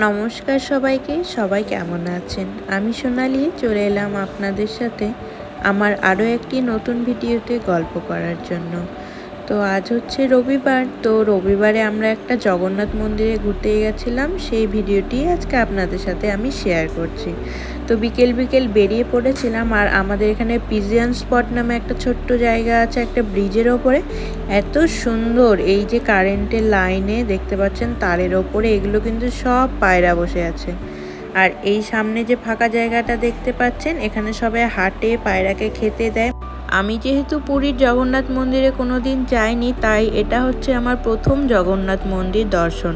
নমস্কার সবাইকে, সবাই কেমন আছেন? আমি সোনালি, চলে এলাম আপনাদের সাথে আমার আরও একটি নতুন ভিডিওতে গল্প করার জন্য। তো আজ হচ্ছে রবিবার। তো রবিবারে আমরা একটা জগন্নাথ মন্দিরে ঘুরতে গেছিলাম। সেই ভিডিওটি আজকে আপনাদের সাথে আমি শেয়ার করছি। তো বিকেল বিকেল বেরিয়ে পড়েছিলাম আর আমাদের এখানে পিজিয়ান স্পট নামে একটা ছোট্ট জায়গা আছে একটা ব্রিজের ওপরে। এত সুন্দর এই যে কারেন্টের লাইনে দেখতে পাচ্ছেন তারের ওপরে এগুলো কিন্তু সব পায়রা বসে আছে। আর এই সামনে যে ফাঁকা জায়গাটা দেখতে পাচ্ছেন এখানে সবাই হাটে পায়রাকে খেতে দেয়। আমি যেহেতু পুরীর জগন্নাথ মন্দিরে কোনো দিন যাইনি, তাই এটা হচ্ছে আমার প্রথম জগন্নাথ মন্দির দর্শন।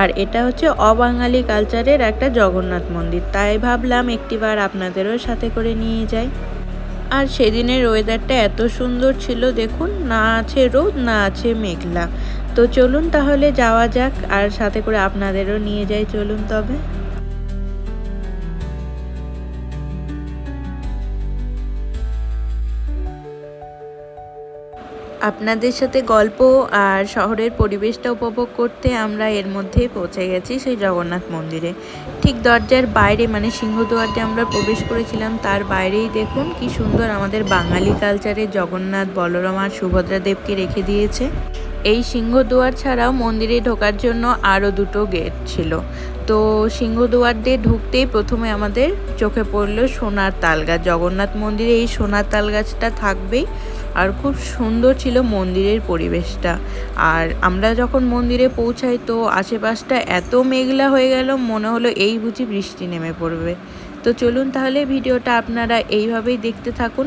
আর এটা হচ্ছে অবাঙালি কালচারের একটা জগন্নাথ মন্দির। তাই ভাবলাম একটিবার আপনাদেরও সাথে করে নিয়ে যাই। আর সেদিনের ওয়েদারটা এত সুন্দর ছিল, দেখুন, না আছে রোদ, না আছে মেঘলা। তো চলুন তাহলে যাওয়া যাক, আর সাথে করে আপনাদেরও নিয়ে যাই, চলুন তবে। আপনাদের সাথে গল্প আর শহরের পরিবেশটা উপভোগ করতে আমরা এর মধ্যেই পৌঁছে গেছি সেই জগন্নাথ মন্দিরে। ঠিক দরজার বাইরে মানে সিংহদুয়ার যে আমরা প্রবেশ করেছিলাম, তার বাইরেই দেখুন কি সুন্দর আমাদের বাঙালি কালচারে জগন্নাথ, বলরাম আর সুভদ্রা দেবকে রেখে দিয়েছে। এই সিংহদুয়ার ছাড়াও মন্দিরে ঢোকার জন্য আরও দুটো গেট ছিল। তো সিংহদুয়ার দিয়ে ঢুকতেই প্রথমে আমাদের চোখে পড়ল সোনার তাল গাছ। জগন্নাথ মন্দিরে এই সোনার তাল গাছটা থাকবেই। আর খুব সুন্দর ছিল মন্দিরের পরিবেশটা। আর আমরা যখন মন্দিরে পৌঁছাই তো আশেপাশটা এত মেঘলা হয়ে গেল, মনে হলো এই বুঝি বৃষ্টি নেমে পড়বে। তো চলুন তাহলে ভিডিওটা আপনারা এইভাবেই দেখতে থাকুন।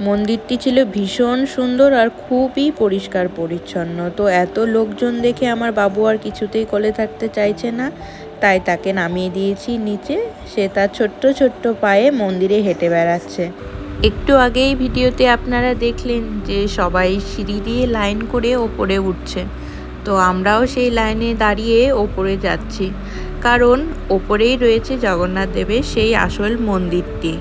মন্দিরটি ছিল ভীষণ সুন্দর আর খুবই পরিষ্কার পরিচ্ছন্ন। তো এত লোকজন দেখে আমার বাবু আর কিছুতেই কোলে থাকতে চাইছে না। তাই তাকে নামিয়ে দিয়েছি নিচে। সে তার ছোট্ট ছোট্ট পায়ে মন্দিরে হেঁটে বেড়াচ্ছে। একটু আগেই ভিডিওতে আপনারা দেখলেন যে সবাই সিঁড়ি দিয়ে লাইন করে ওপরে উঠছে। তো আমরাও সেই লাইনে দাঁড়িয়ে ওপরে যাচ্ছি। কারণ ওপরেই রয়েছে জগন্নাথ দেবের সেই আসল মন্দিরটি।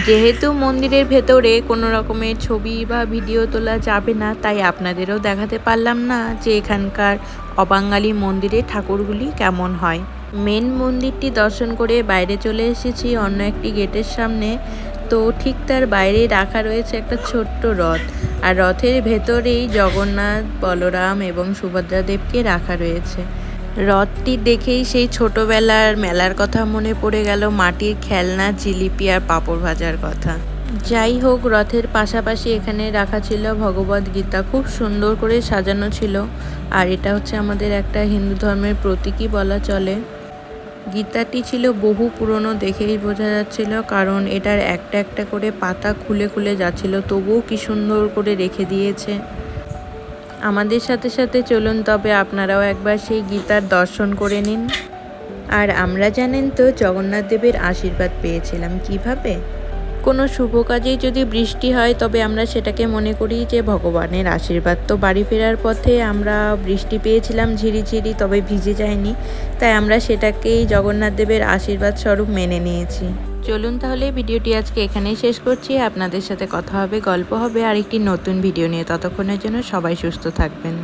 যেহেতু মন্দিরের ভেতরে কোনো রকমের ছবি বা ভিডিও তোলা যাবে না, তাই আপনাদেরও দেখাতে পারলাম না যে এখানকার অবাঙালি মন্দিরে ঠাকুরগুলি কেমন হয়। মেন মন্দিরটি দর্শন করে বাইরে চলে এসেছি, অন্য একটি গেটের সামনে। তো ঠিক তার বাইরে রাখা রয়েছে একটা ছোট্ট রথ। আর রথের ভেতরেই জগন্নাথ, বলরাম এবং সুভদ্রা দেবকে রাখা রয়েছে। রথটি দেখেই সেই ছোটবেলার মেলার কথা মনে পড়ে গেল, মাটির খেলনা, জিলিপি আর পাঁপড় ভাজার কথা। যাই হোক, রথের পাশাপাশি এখানে রাখা ছিল ভগবদ গীতা। খুব সুন্দর করে সাজানো ছিল। আর এটা হচ্ছে আমাদের একটা হিন্দু ধর্মের প্রতীকই বলা চলে। গীতাটি ছিল বহু পুরনো, দেখেই বোঝা যাচ্ছিল, কারণ এটার একটা একটা করে পাতা খুলে খুলে যাচ্ছিল। তবুও কি সুন্দর করে রেখে দিয়েছে। আমাদের সাথে সাথে চলুন, তবে আপনারাও একবার সেই গীতার দর্শন করে নিন। আর আমরা জানেন তো, জগন্নাথ দেবের আশীর্বাদ পেয়েছিলাম কীভাবে? কোনো শুভ কাজেই যদি বৃষ্টি হয়, তবে আমরা সেটাকে মনে করি যে ভগবানের আশীর্বাদ। তো বাড়ি ফেরার পথে আমরা বৃষ্টি পেয়েছিলাম ঝিরিঝিরি, তবে ভিজে যায়নি। তাই আমরা সেটাকেই জগন্নাথ দেবের আশীর্বাদ স্বরূপ মেনে নিয়েছি। চলুন তাহলে ভিডিওটি আজকে এখানেই শেষ করছি। আপনাদের সাথে কথা হবে, গল্প হবে আর একটি নতুন ভিডিও নিয়ে। ততক্ষণের জন্য সবাই সুস্থ থাকবেন।